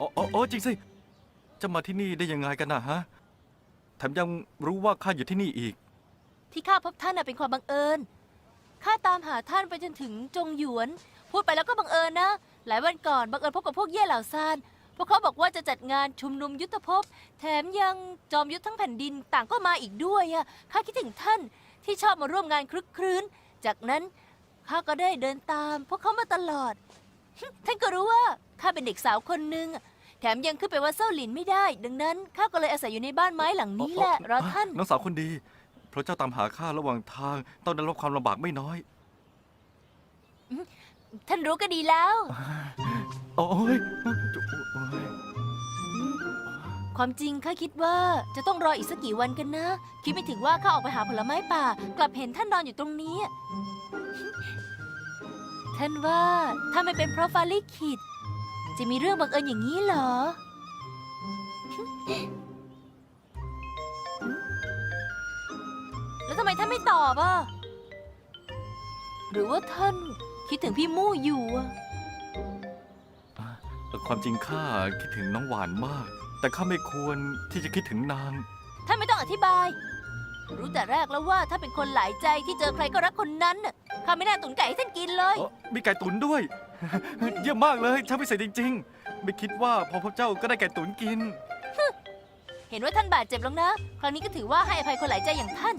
อ๋ออ๋ออ๋อจริงสิ จะมาที่นี่ได้ยังไงกันนะฮะ แถมยังรู้ว่าข้าอยู่ที่นี่อีก ที่ข้าพบท่านน่ะเป็นความบังเอิญ ข้าตามหาท่านไปจนถึงจงหยวน พูดไปแล้วก็บังเอิญนะ หลายวันก่อนบังเอิญพบกับพวกเย่เหล่าซาน พวกเขาบอกว่าจะจัดงานชุมนุมยุทธภพ แถมยังจอมยุทธทั้งแผ่นดินต่างก็มาอีกด้วยอะข้าคิดถึงท่านที่ชอบมาร่วมงานคลึกครื้น จากนั้นข้าก็ได้เดินตาม พวกเขามาตลอด ท่านก็รู้ว่า ข้าเป็นเด็กสาวคนหนึ่งแถมยังขึ้นไปวัดเส้าหลินไม่ได้ ดังนั้นข้าก็เลยอาศัยอยู่ในบ้านไม้หลังนี้แหละรอท่าน น้องสาวคนดีเพราะเจ้าตามหาข้าระหว่างทางต้องได้รับความลำบากไม่น้อย ท่านรู้ก็ดีแล้ว โอ้ยโอ้ยความจริงข้าคิดว่าจะต้องรออีกสักกี่วันกันนะ คิดไม่ถึงว่าข้าออกไปหาผลไม้ป่า กลับเห็นท่านนอนอยู่ตรงนี้ ท่านว่าถ้าไม่เป็นเพราะฟาลิขิด จะมีเรื่องบังเอิญอย่างนี้เหรอ แล้วทำไมท่านไม่ตอบอะ หรือว่าท่านคิดถึงพี่มู่อยู่อะความจริงข้าคิดถึงน้องหวานมาก แต่ข้าไม่ควรที่จะคิดถึงนาง ท่านไม่ต้องอธิบาย รู้แต่แรกแล้วว่าถ้าเป็นคนหลายใจที่เจอใครก็รักคนนั้นน่ะข้าไม่น่าตุนไก่ให้ท่านกินเลย เอ้อมีไก่ตุ๋นด้วย เยี่ยมมากเลยช่างพิเศษจริง ๆ ไม่คิดว่าพอพบเจ้าก็ได้แก่ตุ๋นกิน เห็นว่าท่านบาดเจ็บแล้วนะ ครั้งนี้ก็ถือว่าให้อภัยคนหลายใจอย่างท่าน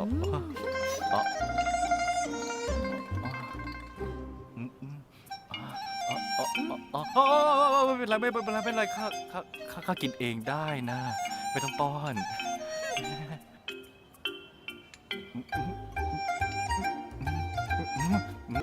อืมไม่เป็นไรไม่เป็นไรไม่เป็นไรข้าข้าข้าข้ากินเองได้นะ ไม่ต้องป้อน 嗯。